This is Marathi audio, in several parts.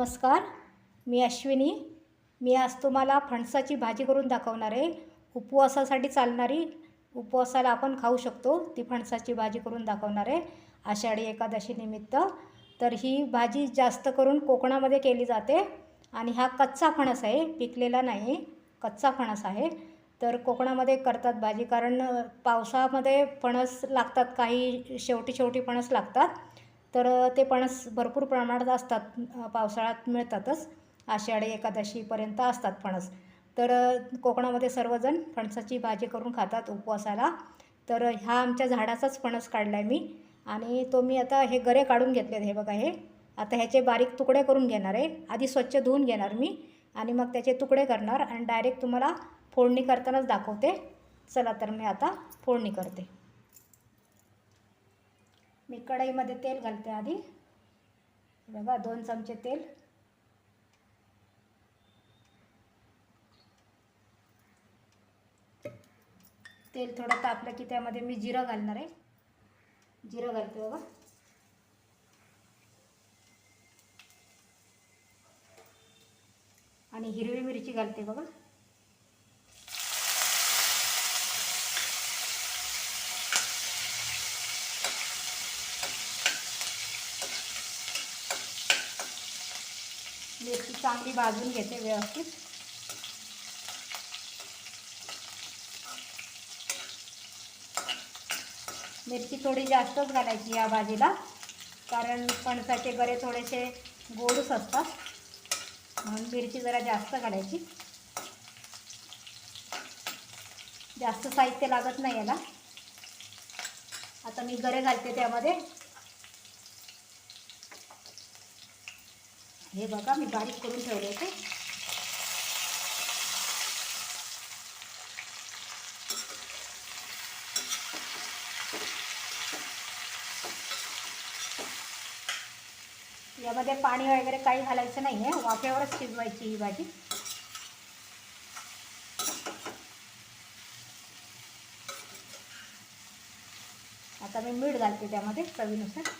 नमस्कार मी अश्विनी. मी आज तुम्हाला फणसाची भाजी करून दाखवणार आहे. उपवासासाठी चालणारी उपवासाला आपण खाऊ शकतो. ती फणसाची भाजी करून दाखवणार आहे. आषाढी एकादशीनिमित्त तर ही भाजी जास्त करून कोकणामध्ये केली जाते आणि हा कच्चा फणस आहे पिकलेला नाही. कच्चा फणस आहे. तर कोकणामध्ये करतात भाजी कारण पावसामध्ये फणस लागतात काही शेवटी शेवटी फणस लागतात. तर ते फणस भरपूर प्रमाणात असतात. पावसाळ्यात मिळतातच. आषाढी एकादशीपर्यंत असतात फणस. तर कोकणामध्ये सर्वजण फणसाची भाजी करून खातात उपवासाला. तर हा आमच्या झाडाचाच फणस काढला आहे मी. आणि तो मी आता हे गरे काढून घेतलेत हे बघा हे. आता ह्याचे बारीक तुकडे करून घेणार आहे. आधी स्वच्छ धुवून घेणार मी. आणि मग त्याचे तुकडे करणार. आणि डायरेक्ट तुम्हाला फोडणी करतानाच दाखवते. चला तर मी आता फोडणी करते. मी कढईमध्ये तेल घालते आधी. बघा दोन चमचे तेल. तेल थोडं तापलं की त्यामध्ये मी जिरं घालणार आहे. जिरं घालते बघा. आणि हिरवी मिरची घालते बघा मिरची चांगली भाजून घेते व्यवस्थित. मिरची थोडी जास्तच घालायची या भाजीला कारण फणसाचे गरे थोडेसे गोडच असतात म्हणून मिरची जरा जास्त घालायची. जास्त साहित्य लागत नाही याला. आता मी गरे घालते त्यामध्ये. हे बघा मी बारीक करून ठेवले होते. यामध्ये पाणी वगैरे काही घालायचं नाही आहे. वाफ्यावरच शिजवायची ही भाजी. आता मी मीठ घालते त्यामध्ये चवीनुसार.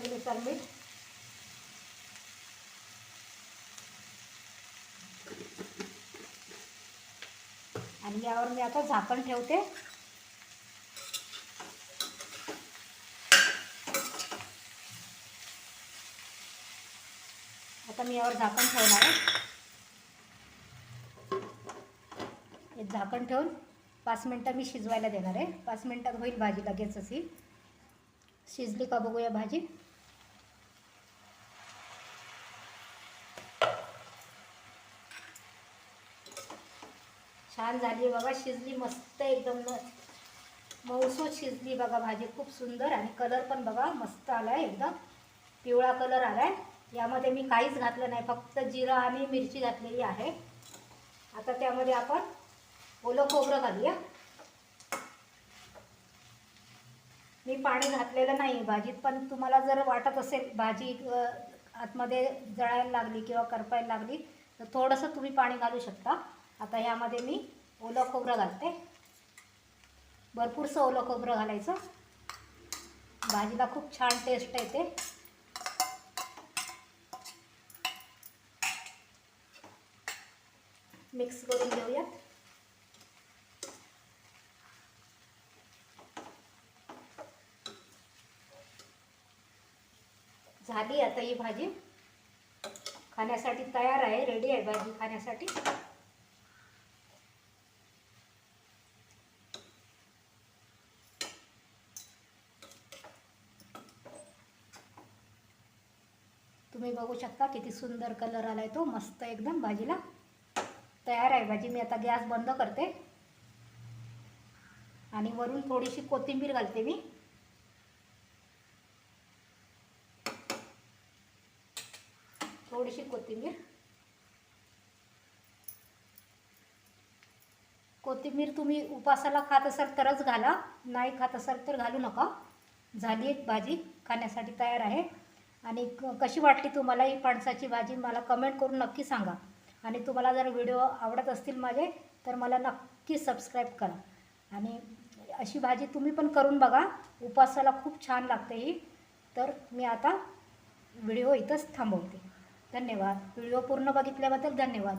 चवीनुसार मीठ. आणि यावर मी आता झाकण ठेवते. आता मी यावर झाकण ठेवणार आहे. झाकण ठेवून पाच मिनटं मी शिजवायला देणार आहे. पाच मिनटात होईल भाजी लगेच अशी शिजली का बघूया भाजी. छान झाली आहे बघा शिजली मस्त एकदम न- मऊसूत शिजली बघा भाजी खूप सुंदर आणि कलर पण बघा मस्त आला आहे एकदम. पिवळा कलर आला आहे यामध्ये मी काहीच घातलं नाही फक्त जिरा आणि मिरची घातलेली आहे. आता त्यामध्ये आपण ओलं खोबरं घालूया. मी पाणी घातलेलं नाही भाजीत पण तुम्हाला जर वाटत असेल भाजी आतमध्ये जळायला लागली किंवा करपायला लागली तर थोडंसं तुम्ही पाणी घालू शकता. आता यामध्ये मी ओलं खोबरं घालते. भरपूरसं ओलं खोबरं घालायचं. भाजीला खूप छान टेस्ट येते. मिक्स करून घेऊयात. झाली आता ही भाजी. खाण्यासाठी तयार आहे. रेडी आहे भाजी खाण्यासाठी. तुम्ही बघू शकता किती सुंदर कलर आला आहे तो. मस्त एकदम भाजीला तयार आहे भाजी. मी आता गॅस बंद करते. आणि वरून थोडीशी कोथिंबीर घालते मी. थोडीशी कोथिंबीर. कोथिंबीर तुम्ही उपासाला खात असाल तरच घाला. नाही खात असाल तर घालू नका. झाली एक भाजी. खाण्यासाठी तयार आहे. आणि कशी वाटली तुम्हाला ही फणसाची भाजी मला कमेंट करून नक्की सांगा. आणि तुम्हाला जर व्हिडिओ आवडत असतील माझे तर मला नक्की सबस्क्राईब करा. आणि अशी भाजी तुम्ही पण करून बघा. उपासाला खूप छान लागते ही. तर मी आता व्हिडिओ इथंच थांबवते. धन्यवाद. व्हिडिओ पूर्ण बघितल्याबद्दल धन्यवाद.